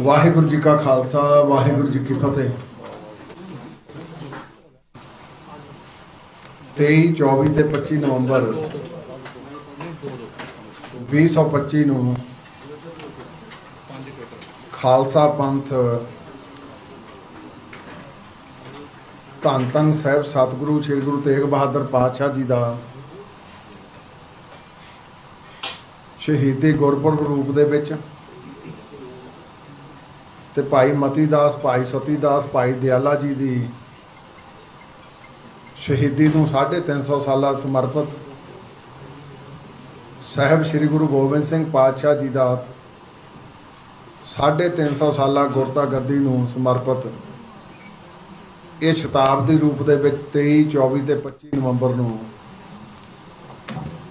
ਵਾਹਿਗੁਰੂ ਜੀ ਕਾ ਖਾਲਸਾ, ਵਾਹਿਗੁਰੂ ਜੀ ਕੀ ਫਤਿਹ। 23 24 ਤੇ 25 ਨਵੰਬਰ 2025 ਨੂੰ ਖਾਲਸਾ ਪੰਥ ਧੰਨ ਧੰਨ ਸਾਹਿਬ ਸਤਿਗੁਰੂ, ਸ੍ਰੀ ਗੁਰੂ ਤੇਗ ਬਹਾਦਰ ਪਾਤਸ਼ਾਹ ਜੀ ਦਾ ਸ਼ਹੀਦੀ ਗੁਰਪੁਰਬ ਰੂਪ ਦੇ ਵਿੱਚ ਤੇ ਭਾਈ ਮਤੀ ਦਾਸ ਭਾਈ ਸਤੀ ਦਾਸ ਭਾਈ ਦਿਆਲਾ ਜੀ ਦੀ ਸ਼ਹੀਦੀ ਨੂੰ 350 ਸਾਲਾਂ ਸਮਰਪਿਤ ਸਾਹਿਬ ਸ੍ਰੀ ਗੁਰੂ ਗੋਬਿੰਦ ਸਿੰਘ ਪਾਤਸ਼ਾਹ ਜੀ ਦਾ 350 ਸਾਲਾ ਗੁਰਤਾ ਗੱਦੀ ਨੂੰ ਸਮਰਪਿਤ ਇਹ ਸ਼ਤਾਬਦੀ ਰੂਪ ਦੇ ਵਿੱਚ 23 24 ਤੇ 25 ਨਵੰਬਰ ਨੂੰ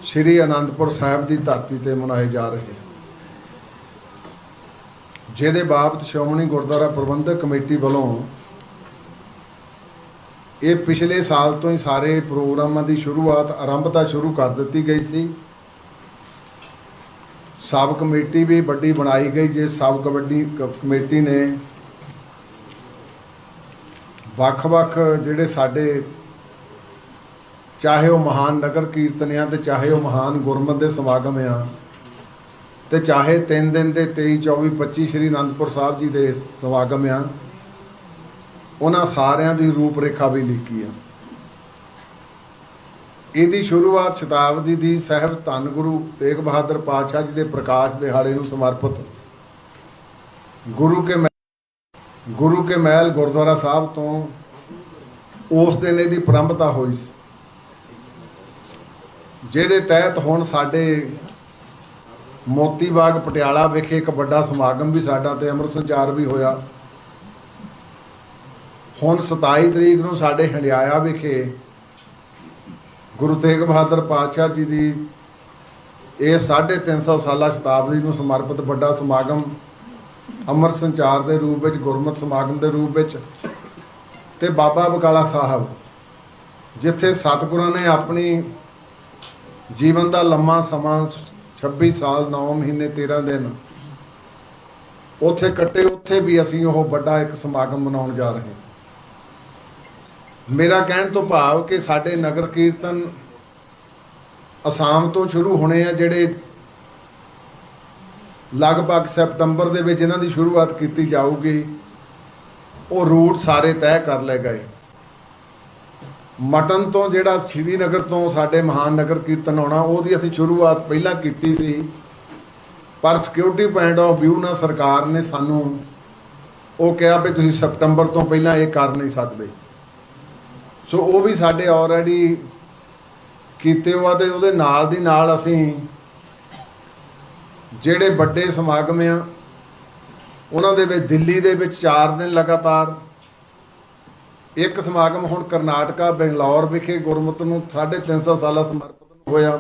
ਸ੍ਰੀ ਅਨੰਦਪੁਰ ਸਾਹਿਬ ਦੀ ਧਰਤੀ ਤੇ ਮਨਾਏ ਜਾ ਰਹੇ ਜਿਹਦੇ ਬਾਬਤ ਸ਼੍ਰੋਮਣੀ ਗੁਰਦੁਆਰਾ ਪ੍ਰਬੰਧਕ ਕਮੇਟੀ ਵੱਲੋਂ ਇਹ ਪਿਛਲੇ ਸਾਲ ਤੋਂ ਹੀ ਸਾਰੇ ਪ੍ਰੋਗਰਾਮਾਂ ਦੀ ਸ਼ੁਰੂਆਤ ਆਰੰਭਤਾ ਸ਼ੁਰੂ ਕਰ ਦਿੱਤੀ ਗਈ ਸੀ। ਸਬ ਕਮੇਟੀ ਵੀ ਵੱਡੀ ਬਣਾਈ ਗਈ ਜੇ ਸਬ ਕਬੱਡੀ ਕ- ਕਮੇਟੀ ਨੇ ਵੱਖ-ਵੱਖ ਜਿਹੜੇ ਸਾਡੇ ਚਾਹੇ ਉਹ ਮਹਾਨ ਨਗਰ ਕੀਰਤਨ ਆ ਤੇ ਚਾਹੇ ਉਹ ਮਹਾਨ ਗੁਰਮਤ ਦੇ ਸਮਾਗਮ ਆ ਤੇ ਚਾਹੇ 3 ਦਿਨ ਦੇ 23 24 25 ਸ਼੍ਰੀ ਅਨੰਦਪੁਰ ਸਾਹਿਬ ਜੀ ਦੇ ਸਮਾਗਮ ਆ, ਉਹਨਾਂ ਸਾਰਿਆਂ ਦੀ ਰੂਪ ਰੇਖਾ ਵੀ ਲਿਖੀ ਆ। ਇਹਦੀ ਸ਼ੁਰੂਆਤ ਸ਼ਤਾਬਦੀ ਦੀ ਸਾਹਿਬ ਧੰਨ ਗੁਰੂ ਤੇਗ ਬਹਾਦਰ ਪਾਤਸ਼ਾਹ ਜੀ ਦੇ ਪ੍ਰਕਾਸ਼ ਦਿਹਾੜੇ ਨੂੰ ਸਮਰਪਿਤ ਗੁਰੂ ਕੇ ਮਹਿ- ਗੁਰੂ ਕੇ ਮਹਿਲ ਗੁਰਦੁਆਰਾ ਸਾਹਿਬ ਤੋਂ ਉਸ ਦਿਨ ਇਹਦੀ ਪ੍ਰੰਭਤਾ ਹੋਈ ਸੀ। ਜਿਹਦੇ ਤਹਿਤ ਹੁਣ ਸਾਡੇ ਮੋਤੀ ਬਾਗ ਪਟਿਆਲਾ ਵਿਖੇ ਇੱਕ ਵੱਡਾ ਸਮਾਗਮ ਵੀ ਸਾਡਾ ਤੇ ਅੰਮ੍ਰਿਤ ਸੰਚਾਰ ਵੀ ਹੋਇਆ। ਹੁਣ 27 ਤਰੀਕ ਨੂੰ ਸਾਡੇ ਹੰਡਿਆਇਆ ਵਿਖੇ ਗੁਰੂ ਤੇਗ ਬਹਾਦਰ ਪਾਤਸ਼ਾਹ ਜੀ ਦੀ ਇਹ 350 ਸਾਲਾ ਸ਼ਤਾਬਦੀ ਨੂੰ ਸਮਰਪਿਤ ਵੱਡਾ ਸਮਾਗਮ ਅੰਮ੍ਰਿਤ ਸੰਚਾਰ ਦੇ ਰੂਪ ਵਿੱਚ, ਗੁਰਮਤਿ ਸਮਾਗਮ ਦੇ ਰੂਪ ਵਿੱਚ ਤੇ ਬਾਬਾ ਬਕਾਲਾ ਸਾਹਿਬ, ਜਿੱਥੇ ਸਤਿਗੁਰਾਂ ਨੇ ਆਪਣੀ ਜੀਵਨ ਦਾ ਲੰਮਾ ਸਮਾਂ 26 ਸਾਲ 9 ਮਹੀਨੇ 13 ਦਿਨ। ਉੱਥੇ ਕੱਟੇ, ਉੱਥੇ ਵੀ ਅਸੀਂ ਉਹ ਵੱਡਾ ਇੱਕ ਸਮਾਗਮ ਮਨਾਉਣ ਜਾ ਰਹੇ ਹਾਂ। ਮੇਰਾ ਕਹਿਣ ਤੋਂ ਭਾਵ ਕਿ ਸਾਡੇ ਨਗਰ ਕੀਰਤਨ ਅਸਾਮ ਤੋਂ ਸ਼ੁਰੂ ਹੋਣੇ ਆ, ਜਿਹੜੇ ਲਗਭਗ ਸੈਪਟੰਬਰ ਦੇ ਵਿੱਚ ਇਹਨਾਂ ਦੀ ਸ਼ੁਰੂਆਤ ਕੀਤੀ ਜਾਊਗੀ, ਉਹ ਰੂਟ ਸਾਰੇ ਤੈਅ ਕਰ ਲਏ ਗਏ। ਮਟਨ ਤੋਂ ਜਿਹੜਾ ਸ਼੍ਰੀਨਗਰ ਤੋਂ ਸਾਡੇ ਮਹਾਨ ਨਗਰ ਕੀਰਤਨ ਆਉਣਾ ਉਹਦੀ ਅਸੀਂ ਸ਼ੁਰੂਆਤ ਪਹਿਲਾਂ ਕੀਤੀ ਸੀ। ਪਰ ਸਿਕਿਉਰਿਟੀ ਪੁਆਇੰਟ ਆਫ ਵਿਊ ਨਾਲ ਸਰਕਾਰ ਨੇ ਸਾਨੂੰ ਉਹ ਕਿਹਾ ਵੀ ਤੁਸੀਂ ਸਪਟੰਬਰ ਤੋਂ ਪਹਿਲਾਂ ਇਹ ਕਰ ਨਹੀਂ ਸਕਦੇ। ਸੋ ਉਹ ਵੀ ਸਾਡੇ ਆਲਰੇਡੀ ਕੀਤੇ ਹੋਆ ਤੇ ਉਹਦੇ ਨਾਲ ਦੀ ਨਾਲ ਅਸੀਂ ਜਿਹੜੇ ਵੱਡੇ ਸਮਾਗਮ ਆ, ਉਹਨਾਂ ਦੇ ਵਿੱਚ ਦਿੱਲੀ ਦੇ ਵਿੱਚ 4 ਦਿਨ ਲਗਾਤਾਰ ਇੱਕ ਸਮਾਗਮ ਹੁਣ ਕਰਨਾਟਕਾ, ਬੰਗਲੌਰ ਵਿਖੇ ਗੁਰਮਤਿ ਨੂੰ 350 ਸਾਲਾ ਸਮਰਪਿਤ ਹੋਇਆ।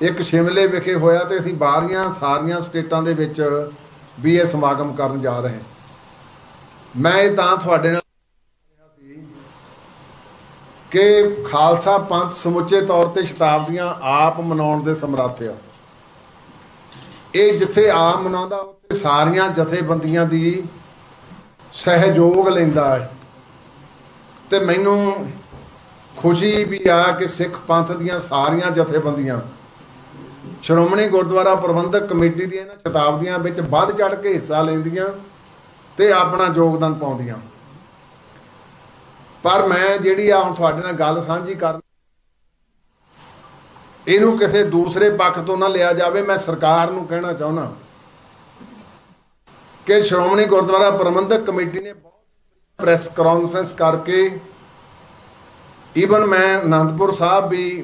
ਇੱਕ ਸ਼ਿਮਲੇ ਵਿਖੇ ਹੋਇਆ ਤੇ ਅਸੀਂ ਬਾਹਰੀਆਂ, ਸਾਰੀਆਂ ਸਟੇਟਾਂ ਦੇ ਵਿੱਚ ਵੀ ਇਹ ਸਮਾਗਮ ਕਰਨ ਜਾ ਰਹੇ ਮੈਂ ਇਹ ਤਾਂ ਤੁਹਾਡੇ ਨਾਲ ਸੀ ਕਿ ਖਾਲਸਾ ਪੰਥ ਸਮੁੱਚੇ ਤੌਰ ਤੇ ਸ਼ਤਾਬਦੀਆਂ ਆਪ ਮਨਾਉਣ ਦੇ ਸਮਰੱਥ ਆ। ਇਹ ਜਿੱਥੇ ਆਪ ਮਨਾਉਂਦਾ, ਉੱਥੇ ਸਾਰੀਆਂ ਜਥੇਬੰਦੀਆਂ ਦੀ ਸਹਿਯੋਗ ਲੈਂਦਾ ਹੈ। ਤੇ ਮੈਨੂੰ ਖੁਸ਼ੀ ਵੀ ਆ ਕਿ ਸਿੱਖ ਪੰਥ ਦੀਆਂ ਸਾਰੀਆਂ ਜਥੇਬੰਦੀਆਂ ਸ਼੍ਰੋਮਣੀ ਗੁਰਦੁਆਰਾ ਪ੍ਰਬੰਧਕ ਕਮੇਟੀ ਦੀਆਂ ਇਹਨਾਂ ਸ਼ਤਾਬਦੀਆਂ ਵਿੱਚ ਵੱਧ ਚੜ ਕੇ ਹਿੱਸਾ ਲੈਂਦੀਆਂ ਤੇ ਆਪਣਾ ਯੋਗਦਾਨ ਪਾਉਂਦੀਆਂ। ਪਰ ਮੈਂ ਜਿਹੜੀ ਆ ਹੁਣ ਤੁਹਾਡੇ ਨਾਲ ਗੱਲ ਸਾਂਝੀ ਕਰਨ ਇਹਨੂੰ ਕਿਸੇ ਦੂਸਰੇ ਪੱਖ ਤੋਂ ਨਾ ਲਿਆ ਜਾਵੇ, ਮੈਂ ਸਰਕਾਰ ਨੂੰ ਕਹਿਣਾ ਚਾਹੁੰਦਾ ਕਿ ਸ਼੍ਰੋਮਣੀ ਗੁਰਦੁਆਰਾ ਪ੍ਰਬੰਧਕ ਕਮੇਟੀ ਨੇ ਪ੍ਰੈਸ ਕਾਨਫਰੰਸ ਕਰਕੇ ਈਵਨ ਮੈਂ ਆਨੰਦਪੁਰ ਸਾਹਿਬ ਵੀ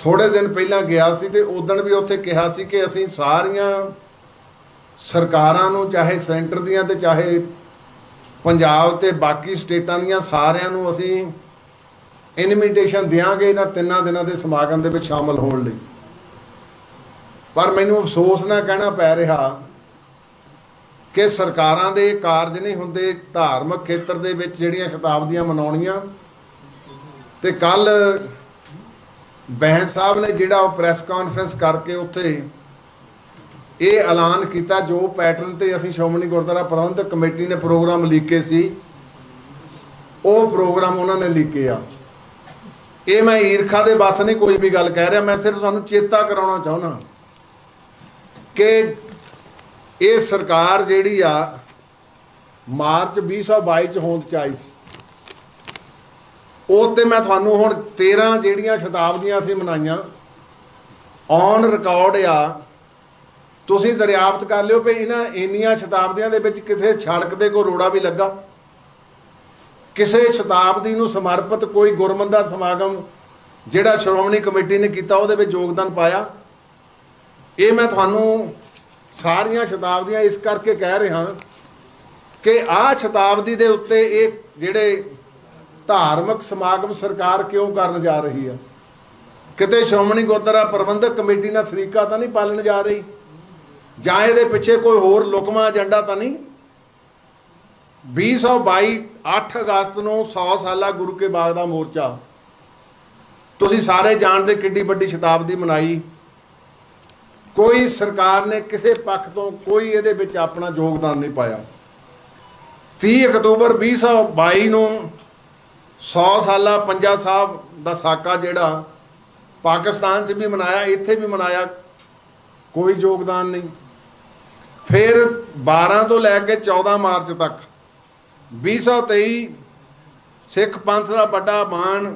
ਥੋੜੇ ਦਿਨ ਪਹਿਲਾਂ ਗਿਆ ਸੀ ਤੇ ਉਦੋਂ ਵੀ ਉੱਥੇ ਕਿਹਾ ਸੀ ਕਿ ਅਸੀਂ ਸਾਰੀਆਂ ਸਰਕਾਰਾਂ ਨੂੰ, ਚਾਹੇ ਸੈਂਟਰ ਦੀਆਂ ਤੇ ਚਾਹੇ ਪੰਜਾਬ ਤੇ ਬਾਕੀ ਸਟੇਟਾਂ ਦੀਆਂ ਸਾਰਿਆਂ ਨੂੰ ਅਸੀਂ ਇਨਵੀਟੇਸ਼ਨ ਦਿਆਂਗੇ ਇਹਨਾਂ ਤਿੰਨਾਂ ਦਿਨਾਂ ਦੇ ਸਮਾਗਮ ਦੇ ਵਿੱਚ ਸ਼ਾਮਲ ਹੋਣ ਲਈ। ਪਰ ਮੈਨੂੰ ਅਫਸੋਸ ਨਾਲ ਕਹਿਣਾ ਪੈ ਰਿਹਾ ਕਿ ਸਰਕਾਰਾਂ ਦੇ ਕਾਰਜ ਨਹੀਂ ਹੁੰਦੇ, ਧਾਰਮਿਕ ਖੇਤਰ ਦੇ ਵਿੱਚ ਜਿਹੜੀਆਂ ਸ਼ਤਾਬਦੀਆਂ ਮਨਾਉਣੀਆਂ। ਤੇ ਕੱਲ ਬਹਿਨ ਸਾਹਿਬ ਨੇ ਜਿਹੜਾ ਉਹ ਪ੍ਰੈਸ ਕਾਨਫਰੰਸ ਕਰਕੇ ਉੱਥੇ ਇਹ ਐਲਾਨ ਕੀਤਾ, ਜੋ ਪੈਟਰਨ ਤੇ ਅਸੀਂ ਸ਼੍ਰੋਮਣੀ ਗੁਰਦੁਆਰਾ ਪ੍ਰਬੰਧਕ ਕਮੇਟੀ ਨੇ ਪ੍ਰੋਗਰਾਮ ਲੀਕੇ ਸੀ, ਉਹ ਪ੍ਰੋਗਰਾਮ ਉਹਨਾਂ ਨੇ ਲੀਕੇ ਆ ਇਹ ਮੈਂ ਈਰਖਾ ਦੇ ਬਸ ਨਹੀਂ ਕੋਈ ਵੀ ਗੱਲ ਕਹਿ ਰਿਹਾ, ਮੈਂ ਸਿਰਫ ਤੁਹਾਨੂੰ ਚੇਤਾ ਕਰਾਉਣਾ ਚਾਹੁੰਦਾ ਕਿ ਇਹ ਸਰਕਾਰ ਜਿਹੜੀ ਆ, ਮਾਰਚ 2022 ਚ ਹੋਂਦ ਚ ਆਈ ਸੀ। ਉਹ ਤੇ ਮੈਂ ਤੁਹਾਨੂੰ ਹੁਣ 13 ਜਿਹੜੀਆਂ ਸ਼ਤਾਬਦੀਆਂ ਅਸੀਂ ਮਨਾਈਆਂ ਔਨ ਰਿਕਾਰਡ ਆ। ਤੁਸੀਂ ਦਰਿਆਫਤ ਕਰ ਲਿਓ ਵੀ ਇਹਨਾਂ ਇੰਨੀਆਂ ਸ਼ਤਾਬਦੀਆਂ ਦੇ ਵਿੱਚ ਕਿਸੇ ਸੜਕ ਤੇ ਕੋਈ ਰੋੜਾ ਵੀ ਲੱਗਾ। ਕਿਸੇ ਸ਼ਤਾਬਦੀ ਨੂੰ ਸਮਰਪਿਤ ਕੋਈ ਗੁਰਮੰਦਾ ਸਮਾਗਮ ਜਿਹੜਾ ਸ਼੍ਰੋਮਣੀ ਕਮੇਟੀ ਨੇ ਕੀਤਾ, ਉਹਦੇ ਵਿੱਚ ਯੋਗਦਾਨ ਪਾਇਆ। ਇਹ ਮੈਂ ਤੁਹਾਨੂੰ ਸਾਰੀਆਂ ਸ਼ਤਾਬਦੀਆਂ ਇਸ ਕਰਕੇ ਕਹਿ ਰਿਹਾ ਕਿ ਆਹ ਸ਼ਤਾਬਦੀ ਦੇ ਉੱਤੇ ਇਹ ਜਿਹੜੇ ਧਾਰਮਿਕ ਸਮਾਗਮ ਸਰਕਾਰ ਕਿਉਂ ਕਰਨ ਜਾ ਰਹੀ ਆ? ਕਿਤੇ ਸ਼੍ਰੋਮਣੀ ਗੁਰਦੁਆਰਾ ਪ੍ਰਬੰਧਕ ਕਮੇਟੀ ਨਾਲ ਸਰੀਕਾ ਤਾਂ ਨਹੀਂ ਪਾਲਣ ਜਾ ਰਹੀ? ਜਾਂ ਇਹਦੇ ਪਿੱਛੇ ਕੋਈ ਹੋਰ ਲੁਕਮਾ ਏਜੰਡਾ ਤਾਂ ਨਹੀਂ? 2022 8 ਅਗਸਤ ਨੂੰ 100 ਸਾਲਾ ਗੁਰੂ ਕੇ ਬਾਗ ਦਾ ਮੋਰਚਾ। ਤੁਸੀਂ ਸਾਰੇ ਜਾਣਦੇ ਕਿੱਡੀ ਵੱਡੀ ਸ਼ਤਾਬਦੀ ਮਨਾਈ। ਕੋਈ ਸਰਕਾਰ ਨੇ ਕਿਸੇ ਪੱਖ ਤੋਂ ਕੋਈ ਇਹਦੇ ਵਿੱਚ ਆਪਣਾ ਯੋਗਦਾਨ ਨਹੀਂ ਪਾਇਆ। 30 ਅਕਤੂਬਰ 2022 ਨੂੰ 100 ਸਾਲਾ ਪੰਜਾ ਸਾਹਿਬ ਦਾ ਸਾਕਾ ਜਿਹੜਾ ਪਾਕਿਸਤਾਨ 'ਚ ਵੀ ਮਨਾਇਆ, ਇੱਥੇ ਵੀ ਮਨਾਇਆ, ਕੋਈ ਯੋਗਦਾਨ ਨਹੀਂ। ਫਿਰ 12 ਤੋਂ ਲੈ ਕੇ 14 ਮਾਰਚ ਤੱਕ 2023 ਸਿੱਖ ਪੰਥ ਦਾ ਵੱਡਾ ਮਾਣ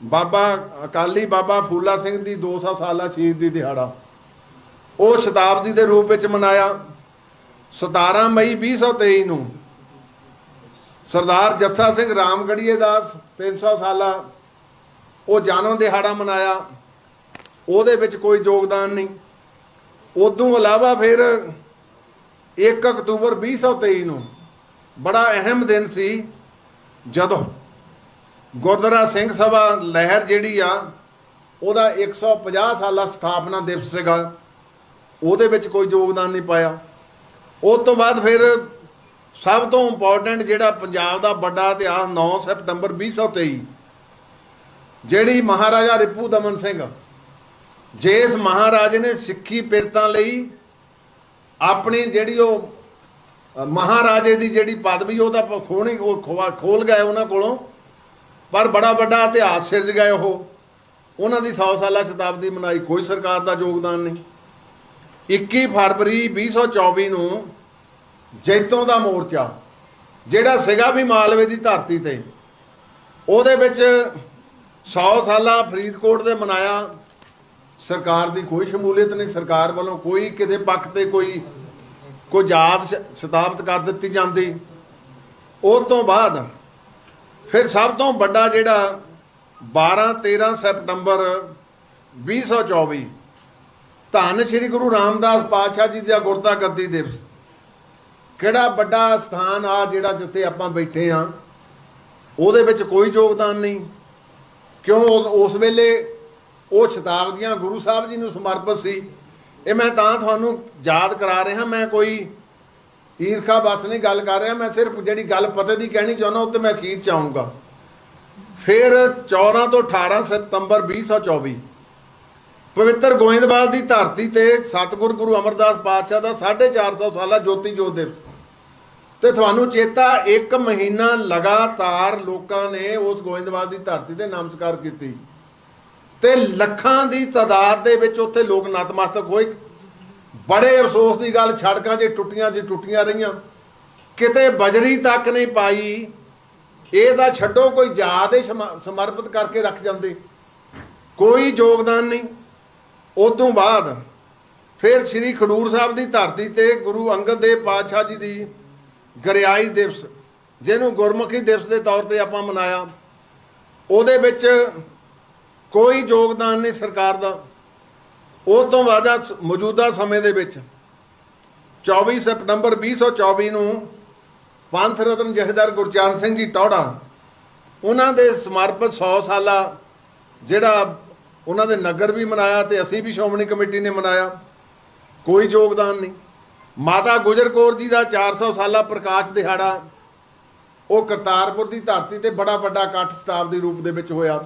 ਬਾਬਾ ਅਕਾਲੀ ਬਾਬਾ ਫੂਲਾ ਸਿੰਘ ਦੀ 200 ਸਾਲਾ ਦੀ ਦਿਹਾੜਾ ਉਹ ਸ਼ਤਾਬਦੀ ਦੇ ਰੂਪ ਵਿੱਚ ਮਨਾਇਆ। 17 ਮਈ 2023 ਨੂੰ ਸਰਦਾਰ ਜੱਸਾ ਸਿੰਘ ਰਾਮਗੜੀਏ ਦਾ 300 ਸਾਲਾ ਉਹ ਜਨਮ ਦਿਹਾੜਾ ਮਨਾਇਆ। ਉਹਦੇ ਵਿੱਚ ਕੋਈ ਯੋਗਦਾਨ ਨਹੀਂ। ਉਦੋਂ ਇਲਾਵਾ ਫਿਰ 1 ਅਕਤੂਬਰ 2023 ਨੂੰ ਬੜਾ ਅਹਿਮ ਦਿਨ ਸੀ, ਜਦੋਂ ਗੁਰਦੁਆਰਾ ਸਿੰਘ ਸਭਾ ਲਹਿਰ ਜਿਹੜੀ ਆ, ਉਹਦਾ 150 ਸਾਲਾ ਸਥਾਪਨਾ ਦਿਵਸ ਸੀਗਾ। ਉਹਦੇ ਵਿੱਚ ਕੋਈ ਯੋਗਦਾਨ ਨਹੀਂ ਪਾਇਆ। ਉਸ ਤੋਂ ਬਾਅਦ ਫਿਰ ਸਭ ਤੋਂ ਇੰਪੋਰਟੈਂਟ ਜਿਹੜਾ ਪੰਜਾਬ ਦਾ ਵੱਡਾ ਇਤਿਹਾਸ 9 ਸਤੰਬਰ 2023 ਜਿਹੜੀ ਮਹਾਰਾਜਾ ਰਿਪੂ ਦਮਨ ਸਿੰਘ, ਜਿਸ ਮਹਾਰਾਜ ਨੇ ਸਿੱਖੀ ਪਿਰਤਾਂ ਲਈ ਆਪਣੀ ਜਿਹੜੀ ਉਹ ਮਹਾਰਾਜੇ ਦੀ ਜਿਹੜੀ ਪਦਵੀ ਉਹ ਤਾਂ ਖੋਣੀ ਉਹ ਖੋਲ ਗਏ ਉਹਨਾਂ ਕੋਲੋਂ, ਪਰ ਬੜਾ ਵੱਡਾ ਇਤਿਹਾਸ ਸਿਰਜ ਗਏ ਉਹ। ਉਹਨਾਂ ਦੀ 100 ਸਾਲਾ ਸ਼ਤਾਬਦੀ ਮਨਾਈ, ਕੋਈ ਸਰਕਾਰ ਦਾ ਯੋਗਦਾਨ ਨਹੀਂ। 21 ਫਰਵਰੀ 2024 ਨੂੰ ਜੈਤੋਂ ਦਾ ਮੋਰਚਾ, ਜਿਹੜਾ ਸੀਗਾ ਵੀ ਮਾਲਵੇ ਦੀ ਧਰਤੀ ਤੇ, ਉਹਦੇ ਵਿੱਚ 100 ਸਾਲਾਂ ਫਰੀਦਕੋਟ ਦੇ ਮਨਾਇਆ। ਸਰਕਾਰ ਦੀ ਕੋਈ ਸ਼ਮੂਲੀਅਤ ਨਹੀਂ, ਸਰਕਾਰ ਵੱਲੋਂ ਕੋਈ ਕਿਸੇ ਪੱਖ ਤੇ ਕੋਈ ਕੋਈ ਯਾਦ ਸ਼- ਸਥਾਪਿਤ ਕਰ ਦਿੱਤੀ ਜਾਂਦੀ। ਉਹ ਤੋਂ ਬਾਅਦ ਫਿਰ ਸਭ ਤੋਂ ਵੱਡਾ ਜਿਹੜਾ 12 13 ਸਤੰਬਰ 2024 ਧੰਨ ਸ੍ਰੀ ਗੁਰੂ ਰਾਮਦਾਸ ਪਾਤਸ਼ਾਹ ਜੀ ਦਾ ਗੁਰਤਾ ਗੱਦੀ ਦਿਵਸ। ਕਿਹੜਾ ਵੱਡਾ ਸਥਾਨ ਆ ਜਿਹੜਾ ਜਿੱਥੇ ਆਪਾਂ ਬੈਠੇ ਆ, ਉਹਦੇ ਵਿੱਚ ਕੋਈ ਯੋਗਦਾਨ ਨਹੀਂ। ਕਿਉਂ ਉਸ ਵੇਲੇ ਉਹ ਸ਼ਤਾਬਦੀਆਂ ਗੁਰੂ ਸਾਹਿਬ ਜੀ ਨੂੰ ਸਮਰਪਿਤ ਸੀ। ਇਹ ਮੈਂ ਤਾਂ ਤੁਹਾਨੂੰ ਯਾਦ ਕਰਾ ਰਿਹਾ, ਮੈਂ ਕੋਈ ਈਰਖਾ ਬਸ ਨਹੀਂ ਗੱਲ ਕਰ ਰਿਹਾ, ਮੈਂ ਸਿਰਫ ਜਿਹੜੀ ਗੱਲ ਪਤੇ ਦੀ ਕਹਿਣੀ ਚਾਹੁੰਦਾ, ਉਹ ਤੇ ਮੈਂ ਅਖੀਰ ਚ ਆਊਂਗਾ। ਫਿਰ 14 ਤੋਂ 18 ਸਤੰਬਰ 2024 ਪਵਿੱਤਰ ਗੋਇੰਦਵਾਲ ਦੀ ਧਰਤੀ ਤੇ ਸਤਿਗੁਰ ਗੁਰੂ ਅਮਰਦਾਸ ਪਾਤਸ਼ਾਹ ਦਾ 450 ਸਾਲਾ ਜੋਤੀ ਜੋਤ ਦਿਵਸ। ਤੇ ਤੁਹਾਨੂੰ ਚੇਤਾ ਇੱਕ ਮਹੀਨਾ ਲਗਾਤਾਰ ਲੋਕਾਂ ਨੇ ਉਸ ਗੋਇੰਦਵਾਲ ਦੀ ਧਰਤੀ ਤੇ ਨਮਸਕਾਰ ਕੀਤੀ। ਤੇ ਲੱਖਾਂ ਦੀ ਤਾਦਾਦ ਦੇ ਵਿੱਚ ਉੱਥੇ ਲੋਕ ਨਤਮਸਤਕ ਹੋਏ। ਬੜੇ ਅਫਸੋਸ ਦੀ ਗੱਲ, ਸੜਕਾਂ 'ਚ ਟੁੱਟੀਆਂ ਸੀ, ਟੁੱਟੀਆਂ ਰਹੀਆਂ। ਕਿਤੇ ਬਜਰੀ ਤੱਕ ਨਹੀਂ ਪਾਈ। ਇਹ ਤਾਂ ਛੱਡੋ, ਕੋਈ ਯਾਦ ਹੀ ਸਮਰਪਿਤ ਕਰਕੇ ਰੱਖ ਜਾਂਦੇ। ਕੋਈ ਯੋਗਦਾਨ ਨਹੀਂ। ਉਦੋਂ ਬਾਅਦ ਫਿਰ ਸ੍ਰੀ ਖਡੂਰ ਸਾਹਿਬ ਦੀ ਧਰਤੀ ਤੇ ਗੁਰੂ ਅੰਗਦ ਦੇਵ ਪਾਤਸ਼ਾਹ ਜੀ ਦੀ ਗਰਿਆਈ ਦਿਵਸ, ਜਿਹਨੂੰ ਗੁਰਮੁਖੀ ਦਿਵਸ ਦੇ ਤੌਰ ਤੇ ਆਪਾਂ ਮਨਾਇਆ। ਉਹਦੇ ਵਿੱਚ ਕੋਈ ਯੋਗਦਾਨ ਨਹੀਂ ਸਰਕਾਰ ਦਾ। ਉਹ ਤੋਂ ਬਾਅਦ ਮੌਜੂਦਾ ਸਮੇਂ ਦੇ ਵਿੱਚ 24 ਸਤੰਬਰ 2024 ਨੂੰ ਪੰਥ ਰਤਨ ਜਥੇਦਾਰ ਗੁਰਚਰਨ ਸਿੰਘ ਜੀ ਟੌੜਾ ਉਹਨਾਂ ਦੇ ਸਮਰਪਿਤ 100 ਸਾਲਾ ਜਿਹੜਾ ਉਹਨਾਂ ਦੇ ਨਗਰ ਵੀ ਮਨਾਇਆ ਤੇ ਅਸੀਂ ਵੀ ਸ਼੍ਰੋਮਣੀ ਕਮੇਟੀ ਨੇ ਮਨਾਇਆ। ਕੋਈ ਯੋਗਦਾਨ ਨਹੀਂ। ਮਾਤਾ ਗੁਜਰ ਕੌਰ ਜੀ ਦਾ 400 ਸਾਲਾ ਪ੍ਰਕਾਸ਼ ਦਿਹਾੜਾ, ਉਹ ਕਰਤਾਰਪੁਰ ਦੀ ਧਰਤੀ ਤੇ ਬੜਾ ਵੱਡਾ ਇਕੱਠ ਸ਼ਤਾਬਦੀ ਰੂਪ ਦੇ ਵਿੱਚ ਹੋਇਆ।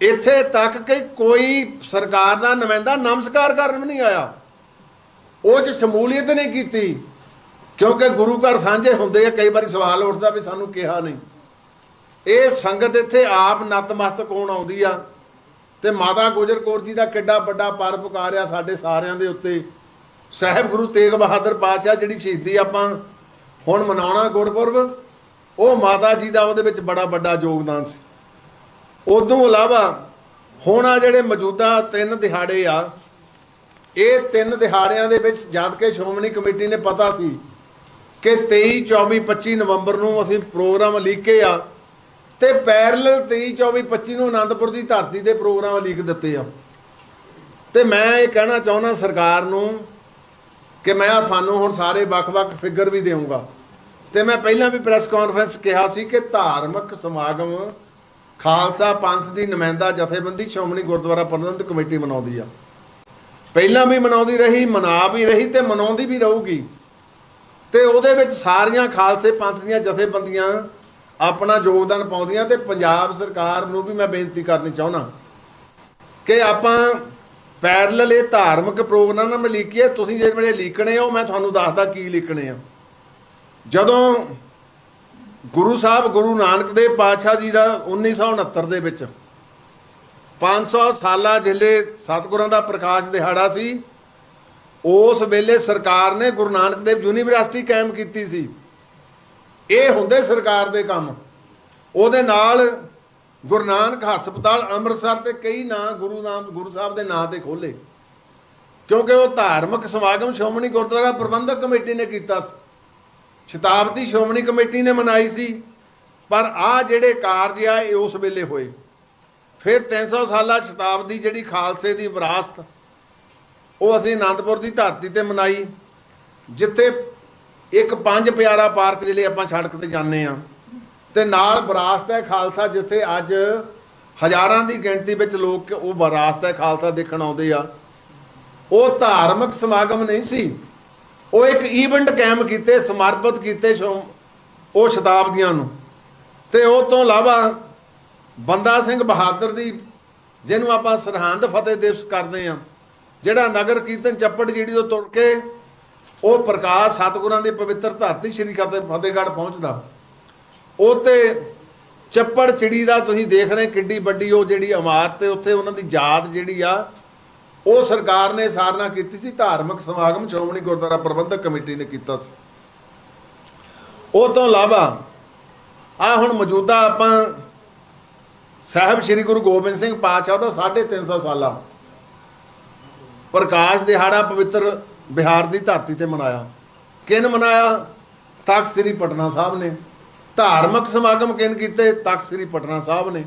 ਇੱਥੇ ਤੱਕ ਕਿ ਕੋਈ ਸਰਕਾਰ ਦਾ ਨੁਮਾਇੰਦਾ ਨਮਸਕਾਰ ਕਰਨ ਵੀ ਨਹੀਂ ਆਇਆ। ਉਹ ਚ ਸ਼ਮੂਲੀਅਤ ਨਹੀਂ ਕੀਤੀ, ਕਿਉਂਕਿ ਗੁਰੂ ਘਰ ਸਾਂਝੇ ਹੁੰਦੇ ਆ, ਕਈ ਵਾਰੀ ਸਵਾਲ ਉੱਠਦਾ ਵੀ ਸਾਨੂੰ ਕਿਹਾ ਨਹੀਂ। ਇਹ ਸੰਗਤ ਇੱਥੇ ਆਪ ਨਤਮਸਤਕ ਹੋਣ ਆਉਂਦੀ ਆ। ਤੇ ਮਾਤਾ ਗੁਜਰ ਕੌਰ ਜੀ ਦਾ ਕਿੱਡਾ ਵੱਡਾ ਪਰ ਪੁਕਾਰਿਆ ਸਾਡੇ ਸਾਰਿਆਂ ਦੇ ਉੱਤੇ। ਸਾਹਿਬ ਗੁਰੂ ਤੇਗ ਬਹਾਦਰ ਪਾਤਸ਼ਾਹ ਜਿਹੜੀ ਸ਼ਹੀਦੀ ਆਪਾਂ ਹੁਣ ਮਨਾਉਣਾ ਗੁਰਪੁਰਬ, ਉਹ ਮਾਤਾ ਜੀ ਦਾ ਉਹਦੇ ਵਿੱਚ ਬੜਾ ਵੱਡਾ ਯੋਗਦਾਨ ਸੀ। ਉਦੋਂ ਇਲਾਵਾ ਹੁਣ ਆ ਜਿਹੜੇ ਮੌਜੂਦਾ ਤਿੰਨ ਦਿਹਾੜੇ ਆ, ਇਹ ਤਿੰਨ ਦਿਹਾੜਿਆਂ ਦੇ ਵਿੱਚ ਜਦ ਕਿ ਸ਼੍ਰੋਮਣੀ ਕਮੇਟੀ ਨੇ ਪਤਾ ਸੀ ਕਿ 23 24 25 ਨਵੰਬਰ ਨੂੰ ਅਸੀਂ ਪ੍ਰੋਗਰਾਮ ਲਿਖੇ ਆ ਤੇ ਪੈਰਲਲ 23 24 25 ਨੂੰ ਆਨੰਦਪੁਰ ਦੀ ਧਰਤੀ ਦੇ ਪ੍ਰੋਗਰਾਮ ਲਿਖ ਦਿੱਤੇ ਆ। ਤੇ ਮੈਂ ਇਹ ਕਹਿਣਾ ਚਾਹੁੰਦਾ ਸਰਕਾਰ ਨੂੰ ਕਿ ਮੈਂ ਤੁਹਾਨੂੰ ਹੁਣ ਸਾਰੇ ਵੱਖ-ਵੱਖ ਫਿਗਰ ਵੀ ਦੇਵਾਂਗਾ ਤੇ ਮੈਂ ਪਹਿਲਾਂ ਵੀ ਪ੍ਰੈਸ ਕਾਨਫਰੰਸ ਕਿਹਾ ਸੀ ਕਿ ਧਾਰਮਿਕ ਸਮਾਗਮ ਖਾਲਸਾ ਪੰਥ ਦੀ ਨੁਮਾਇੰਦਾ ਜਥੇਬੰਦੀ ਸ਼੍ਰੋਮਣੀ ਗੁਰਦੁਆਰਾ ਪ੍ਰਬੰਧਕ ਕਮੇਟੀ ਮਨਾਉਂਦੀ ਆ। ਪਹਿਲਾਂ ਵੀ ਮਨਾਉਂਦੀ ਰਹੀ, ਮਨਾ ਵੀ ਰਹੀ ਤੇ ਮਨਾਉਂਦੀ ਵੀ ਰਹੂਗੀ। ਤੇ ਉਹਦੇ ਵਿੱਚ ਸਾਰੀਆਂ ਖਾਲਸੇ ਪੰਥ ਦੀਆਂ ਜਥੇਬੰਦੀਆਂ ਆਪਣਾ ਯੋਗਦਾਨ ਪਾਉਂਦੀਆਂ ਤੇ ਪੰਜਾਬ ਸਰਕਾਰ ਨੂੰ ਵੀ ਮੈਂ ਬੇਨਤੀ ਕਰਨੀ ਚਾਹੁੰਦਾ ਕਿ ਆਪਾਂ ਪੈਰਲਲ ਇਹ ਧਾਰਮਿਕ ਪ੍ਰੋਗਰਾਮ ਨਾਲ ਲਿਖੀਏ ਤੁਸੀਂ ਜਿਹੜੇ ਵੇਲੇ ਲਿਖਣੇ ਹੋ, ਮੈਂ ਤੁਹਾਨੂੰ ਦੱਸਦਾ ਕੀ ਲਿਖਣੇ ਆ। ਜਦੋਂ ਗੁਰੂ ਸਾਹਿਬ, ਗੁਰੂ ਨਾਨਕ ਦੇਵ ਪਾਤਸ਼ਾਹ ਜੀ ਦਾ 1969 ਦੇ ਵਿੱਚ 500 ਸਾਲਾ ਜਿਹੜੇ ਸਤਿਗੁਰਾਂ ਦਾ ਪ੍ਰਕਾਸ਼ ਦਿਹਾੜਾ ਸੀ, ਉਸ ਵੇਲੇ ਸਰਕਾਰ ਨੇ ਗੁਰੂ ਨਾਨਕ ਦੇਵ ਯੂਨੀਵਰਸਿਟੀ ਕਾਇਮ ਕੀਤੀ ਸੀ। ਇਹ ਹੁੰਦੇ ਸਰਕਾਰ ਦੇ ਕੰਮ। ਉਹਦੇ ਨਾਲ ਗੁਰੂ ਨਾਨਕ ਹਸਪਤਾਲ ਅੰਮ੍ਰਿਤਸਰ ਤੇ ਕਈ ਨਾਂ ਗੁਰੂ ਨਾਮ, ਗੁਰੂ ਸਾਹਿਬ ਦੇ ਨਾਂ ਤੇ ਖੋਲੇ ਕਿਉਂਕਿ ਉਹ ਧਾਰਮਿਕ ਸਮਾਗਮ ਸ਼੍ਰੋਮਣੀ ਗੁਰਦੁਆਰਾ ਪ੍ਰਬੰਧਕ ਕਮੇਟੀ ਨੇ ਕੀਤਾ ਸ਼ਤਾਬਦੀ ਸ਼੍ਰੋਮਣੀ ਕਮੇਟੀ ਨੇ ਮਨਾਈ ਸੀ। ਪਰ ਆ ਜਿਹੜੇ ਕਾਰਜ ਆ, ਇਹ ਉਸ ਵੇਲੇ ਹੋਏ। ਫਿਰ 300 ਸਾਲਾ ਸ਼ਤਾਬਦੀ ਜਿਹੜੀ ਖਾਲਸੇ ਦੀ ਵਿਰਾਸਤ, ਉਹ ਅਸੀਂ ਆਨੰਦਪੁਰ ਦੀ ਧਰਤੀ ਤੇ ਮਨਾਈ। ਜਿੱਥੇ ਇੱਕ ਪੰਜ ਪਿਆਰਾ ਪਾਰਕ ਜਿਹੜੇ ਆਪਾਂ ਸੜਕ ਤੇ ਜਾਂਦੇ ਆ ਤੇ ਨਾਲ ਵਿਰਾਸਤ ਹੈ ਖਾਲਸਾ, ਜਿੱਥੇ ਅੱਜ ਹਜ਼ਾਰਾਂ ਦੀ ਗਿਣਤੀ ਵਿੱਚ ਲੋਕ ਉਹ ਵਿਰਾਸਤ ਹੈ ਖਾਲਸਾ ਦੇਖਣ ਆਉਂਦੇ ਆ। ਉਹ ਧਾਰਮਿਕ ਸਮਾਗਮ ਨਹੀਂ ਸੀ। ਉਹ ਇੱਕ ਈਵੈਂਟ ਕਾਇਮ ਕੀਤੇ, ਸਮਰਪਿਤ ਕੀਤੇ ਸ਼ੋ- ਉਹ ਸ਼ਤਾਬਦੀਆਂ ਨੂੰ। ਤੇ ਉਹ ਤੋਂ ਇਲਾਵਾ ਬੰਦਾ ਸਿੰਘ ਬਹਾਦਰ ਦੀ, ਜਿਹਨੂੰ ਆਪਾਂ ਸਰਹੰਦ ਫਤਿਹ ਦਿਵਸ ਕਰਦੇ ਆ ਜਿਹੜਾ ਨਗਰ ਕੀਰਤਨ ਚੱਪੜ ਜਿਹੜੀ ਤੋਂ ਤੁਰ ਕੇ ਉਹ ਪ੍ਰਕਾਸ਼ ਸਤਿਗੁਰਾਂ ਦੀ ਪਵਿੱਤਰ ਧਰਤੀ ਸ਼੍ਰੀ ਫਤਿਹ ਫਤਿਹਗੜ੍ਹ ਪਹੁੰਚਦਾ। ਉਹ ਤੇ ਚੱਪੜ ਚਿੜੀ ਦਾ ਤੁਸੀਂ ਦੇਖ ਰਹੇ ਕਿੱਡੀ ਵੱਡੀ ਉਹ ਜਿਹੜੀ ਇਮਾਰਤ ਤੇ ਉੱਥੇ ਉਹਨਾਂ ਦੀ ਯਾਦ ਜਿਹੜੀ ਆ, ਉਹ ਸਰਕਾਰ ਨੇ ਸਾਰਨਾ ਕੀਤੀ ਸੀ, ਧਾਰਮਿਕ ਸਮਾਗਮ ਸ਼੍ਰੋਮਣੀ ਗੁਰਦੁਆਰਾ ਪ੍ਰਬੰਧਕ ਕਮੇਟੀ ਨੇ ਕੀਤਾ ਸੀ। ਉਹ ਤੋਂ ਇਲਾਵਾ ਆ ਹੁਣ ਮੌਜੂਦਾ ਆਪਾਂ ਸਾਹਿਬ ਸ੍ਰੀ ਗੁਰੂ ਗੋਬਿੰਦ ਸਿੰਘ ਪਾਤਸ਼ਾਹ ਦਾ 350 ਸਾਲਾ। ਪ੍ਰਕਾਸ਼ ਦਿਹਾੜਾ ਪਵਿੱਤਰ ਬਿਹਾਰ ਦੀ ਧਰਤੀ ਤੇ ਮਨਾਇਆ। ਕਿਨ ਮਨਾਇਆ? ਤਖਤ ਸ੍ਰੀ ਪਟਨਾ ਸਾਹਿਬ ਨੇ। ਧਾਰਮਿਕ ਸਮਾਗਮ ਕਿਨ ਕੀਤੇ? ਤਖਤ ਸ੍ਰੀ ਪਟਨਾ ਸਾਹਿਬ ਨੇ।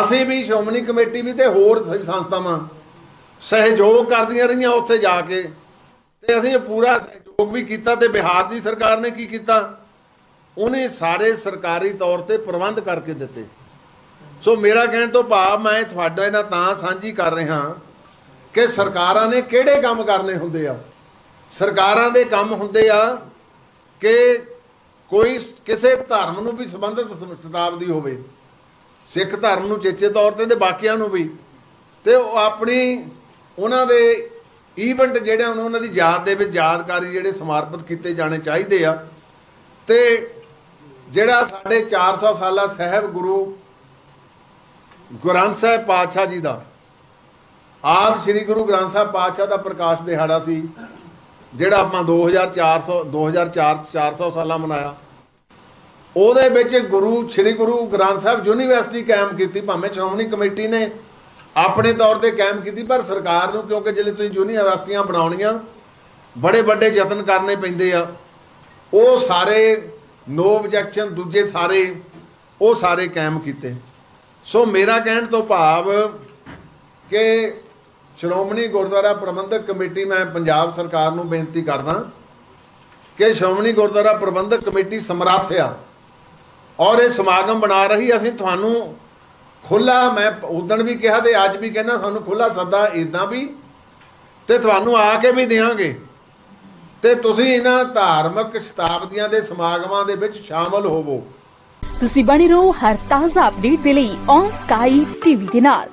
ਅਸੀਂ ਵੀ ਸ਼੍ਰੋਮਣੀ ਕਮੇਟੀ ਵੀ ਤੇ ਹੋਰ ਸੰਸਥਾਵਾਂ ਸਹਿਯੋਗ ਕਰਦੀਆਂ ਰਹੀਆਂ ਉੱਥੇ ਜਾ ਕੇ। ਤੇ ਅਸੀਂ ਪੂਰਾ ਸਹਿਯੋਗ ਵੀ ਕੀਤਾ ਤੇ ਬਿਹਾਰ ਦੀ ਸਰਕਾਰ ਨੇ ਕੀ ਕੀਤਾ? ਉਹਨੇ ਸਾਰੇ ਸਰਕਾਰੀ ਤੌਰ ਤੇ ਪ੍ਰਬੰਧ ਕਰਕੇ ਦਿੱਤੇ। ਸੋ ਮੇਰਾ ਕਹਿਣ ਤੋਂ ਭਾਵ ਮੈਂ ਤੁਹਾਡੇ ਨਾਲ ਤਾਂ ਸਾਂਝੀ ਕਰ ਰਿਹਾ ਕਿ ਸਰਕਾਰਾਂ ਨੇ ਕਿਹੜੇ ਕੰਮ ਕਰਨੇ ਹੁੰਦੇ ਆ? ਸਰਕਾਰਾਂ ਦੇ ਕੰਮ ਹੁੰਦੇ ਆ ਕਿ ਕੋਈ ਕਿਸੇ ਧਰਮ ਨੂੰ ਵੀ ਸੰਬੰਧਿਤ ਸ਼ਤਾਬਦੀ ਹੋਵੇ। ਸਿੱਖ ਧਰਮ ਨੂੰ ਚੇਚੇ ਤੌਰ ਤੇ ਤੇ ਬਾਕੀਆਂ ਨੂੰ ਵੀ। ਤੇ ਉਹ ਆਪਣੀ, ਉਹਨਾਂ ਦੇ ਈਵੈਂਟ ਜਿਹੜੇ ਹਨ ਉਹਨਾਂ ਦੀ ਯਾਦ ਦੇ ਵਿੱਚ ਯਾਦਕਾਰੀ ਜਿਹੜੇ ਸਮਰਪਿਤ ਕੀਤੇ ਜਾਣੇ ਚਾਹੀਦੇ ਆ। ਤੇ ਜਿਹੜਾ ਸਾਡੇ 400 ਸਾਲਾ ਸਾਹਿਬ ਗੁਰੂ ਗ੍ਰੰਥ ਸਾਹਿਬ ਪਾਤਸ਼ਾਹ ਜੀ ਦਾ ਆਦ ਸ੍ਰੀ ਗੁਰੂ ਗ੍ਰੰਥ ਸਾਹਿਬ ਪਾਤਸ਼ਾਹ ਦਾ ਪ੍ਰਕਾਸ਼ ਦਿਹਾੜਾ ਸੀ, ਜਿਹੜਾ ਆਪਾਂ 2400 2004 400 ਸਾਲਾਂ ਮਨਾਇਆ। ਉਹਦੇ ਵਿੱਚ ਗੁਰੂ, ਸ੍ਰੀ ਗੁਰੂ ਗ੍ਰੰਥ ਸਾਹਿਬ ਯੂਨੀਵਰਸਿਟੀ ਕਾਇਮ ਕੀਤੀ, ਭਾਵੇਂ ਸ਼੍ਰੋਮਣੀ ਕਮੇਟੀ ਨੇ ਆਪਣੇ ਤੌਰ ਤੇ ਕਾਇਮ ਕੀਤੀ, ਪਰ ਸਰਕਾਰ ਨੂੰ ਕਿਉਂਕਿ ਜਿਹੜੇ ਤੁਸੀਂ ਯੂਨੀਵਰਸਿਟੀਆਂ ਬਣਾਉਣੀਆਂ, ਬੜੇ ਵੱਡੇ ਯਤਨ ਕਰਨੇ ਪੈਂਦੇ ਆ। ਉਹ ਸਾਰੇ ਨੋ ਆਬਜੈਕਸ਼ਨ ਦੂਜੇ ਸਾਰੇ, ਉਹ ਸਾਰੇ ਕਾਇਮ ਕੀਤੇ। ਸੋ ਮੇਰਾ ਕਹਿਣ ਤੋਂ ਭਾਵ ਕਿ ਸ਼੍ਰੋਮਣੀ ਗੁਰਦੁਆਰਾ ਪ੍ਰਬੰਧਕ ਕਮੇਟੀ, ਮੈਂ ਪੰਜਾਬ ਸਰਕਾਰ ਨੂੰ ਬੇਨਤੀ ਕਰਦਾ ਕਿ ਸ਼੍ਰੋਮਣੀ ਗੁਰਦੁਆਰਾ ਪ੍ਰਬੰਧਕ ਕਮੇਟੀ ਸਮਰੱਥ ਆ ਔਰ ਇਹ ਸਮਾਗਮ ਬਣਾ ਰਹੀ। ਅਸੀਂ ਤੁਹਾਨੂੰ ਖੁੱਲਾ ਮੈਂ ਉਦੋਂ ਵੀ ਕਿਹਾ ਤੇ ਅੱਜ ਵੀ ਕਹਿੰਦਾ ਤੁਹਾਨੂੰ ਖੁੱਲਾ ਸੱਦਾ ਇਦਾਂ ਵੀ ਤੇ ਤੁਹਾਨੂੰ ਆ ਕੇ ਵੀ ਦੇਵਾਂਗੇ ਤੇ ਤੁਸੀਂ ਇਹਨਾਂ ਧਾਰਮਿਕ ਸ਼ਤਾਬਦੀਆਂ ਦੇ ਸਮਾਗਮਾਂ ਦੇ ਵਿੱਚ ਸ਼ਾਮਲ ਹੋਵੋ। ਤੁਸੀਂ ਬਣੇ ਰਹੋ ਹਰ ਤਾਜ਼ਾ ਅਪਡੇਟ ਦੇ ਲਈ ਔਨ ਸਕਾਈ ਟੀਵੀ ਦੇ ਨਾਲ।